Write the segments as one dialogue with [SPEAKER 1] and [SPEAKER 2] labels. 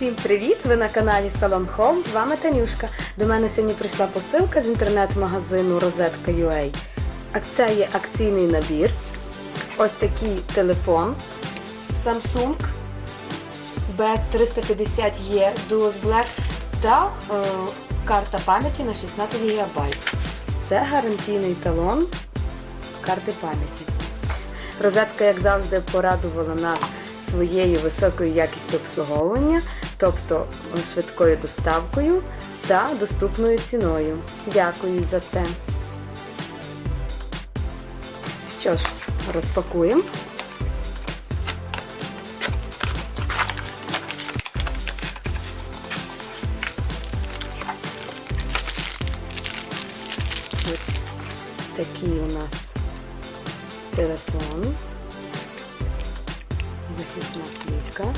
[SPEAKER 1] Всім привіт! Ви на каналі Salon Home. З вами Танюшка. До мене сьогодні прийшла посилка з інтернет-магазину Розетка.ua. А Це є акційний набір. Ось такий телефон Samsung B350E Duos Black та е, карта пам'яті на 16 ГБ. Це гарантійний талон карти пам'яті. Розетка, як завжди, порадувала нас своєю високою якістю обслуговування, тобто швидкою доставкою та доступною ціною. Дякую за це. Що ж, розпакуємо. Ось такий у нас телефон, захисна плівка.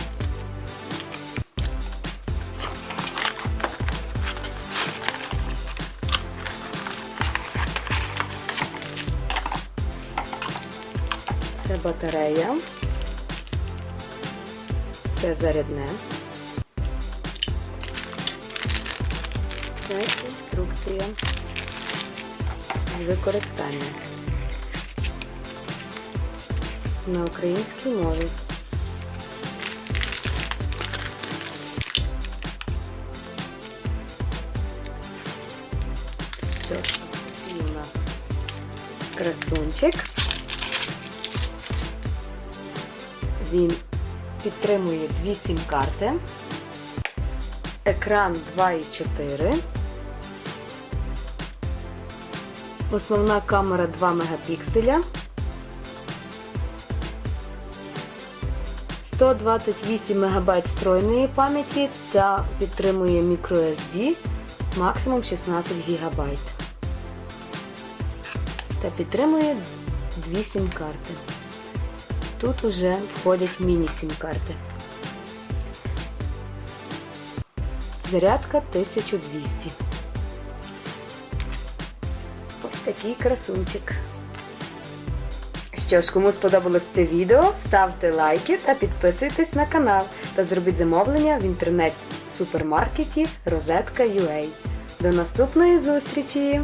[SPEAKER 1] Це батарея, це зарядне, це інструкція з використання на українській мові. Що красунчик. Він підтримує дві сім-карти, екран 2,4. Основна камера 2 мегапікселя. 128 МБ встроєної пам'яті та підтримує microSD максимум 16 ГБ. Та підтримує дві сім-карти. Тут уже входять міні-сім-карти. Зарядка 1200. Ось такий красунчик. Що ж, кому сподобалось це відео, ставте лайки та підписуйтесь на канал та зробіть замовлення в інтернет-супермаркеті Розетка.ua. До наступної зустрічі!